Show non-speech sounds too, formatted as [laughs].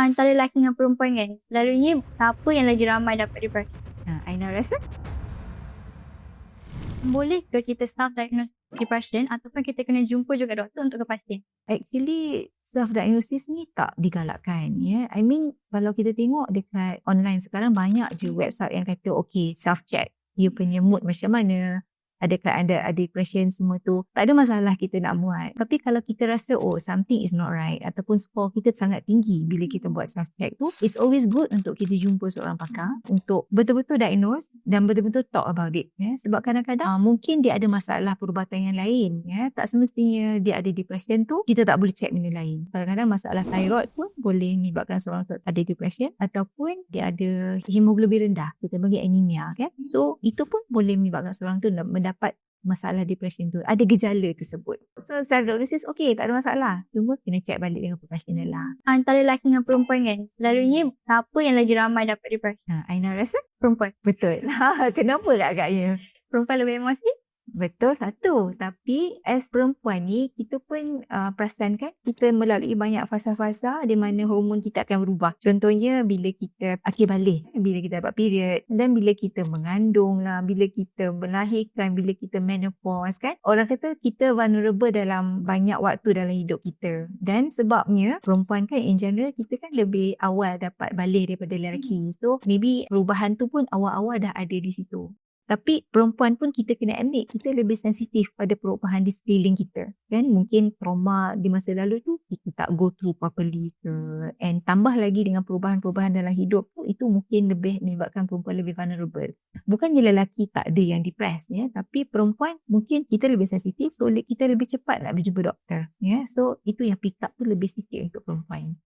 antara lelaki dengan perempuan kan, selalunya siapa yang lagi ramai dapat depresi? Ha, Aina rasa? Boleh ke kita self-diagnose depression ataupun kita kena jumpa juga doktor untuk kepastian? Actually, self-diagnosis ni tak digalakkan. Ya. I mean, kalau kita tengok dekat online sekarang banyak je website yang kata, okay, self-check. You punya mood macam mana, adakah anda ada depression semua tu tak ada masalah kita nak muat tapi kalau kita rasa oh something is not right ataupun skor kita sangat tinggi bila kita buat self check tu it's always good untuk kita jumpa seorang pakar untuk betul-betul diagnose dan betul-betul talk about it ya. Sebab kadang-kadang uh, mungkin dia ada masalah perubatan yang lain ya. Tak semestinya dia ada depression tu kita tak boleh check benda lain. Kadang-kadang masalah thyroid pun boleh menyebabkan seorang tu ada depression ataupun dia ada hemoglobin rendah kita bagi anemia kan so itu pun boleh menyebabkan seorang tu mendapat masalah depression tu ada gejala tersebut so self diagnosis okay tak ada masalah cuma kena check balik dengan profesional lah Antara lelaki dengan perempuan kan, selalunya siapa yang lagi ramai dapat depresi? ha, Aina rasa Perempuan. betul [laughs] kenapa tak agaknya Perempuan lebih emosi? Betul satu. Tapi as perempuan ni, kita pun uh, perasan kan, kita melalui banyak fasa-fasa di mana hormon kita akan berubah. Contohnya bila kita akhir balik, bila kita dapat period, dan bila kita mengandung lah, bila kita melahirkan, bila kita menopause kan. Orang kata kita vulnerable dalam banyak waktu dalam hidup kita. Dan sebabnya perempuan kan in general kita kan lebih awal dapat balik daripada lelaki. So maybe perubahan tu pun awal-awal dah ada di situ. Tapi perempuan pun kita kena ambil, kita lebih sensitif pada perubahan di sekeliling kita. Kan mungkin trauma di masa lalu tu kita tak go through properly ke. And tambah lagi dengan perubahan-perubahan dalam hidup tu, itu mungkin lebih menyebabkan perempuan lebih vulnerable. Bukannya lelaki tak ada yang depressed ya, tapi perempuan mungkin kita lebih sensitif so kita lebih cepat nak berjumpa doktor. Ya. So itu yang pick up tu lebih sikit untuk perempuan.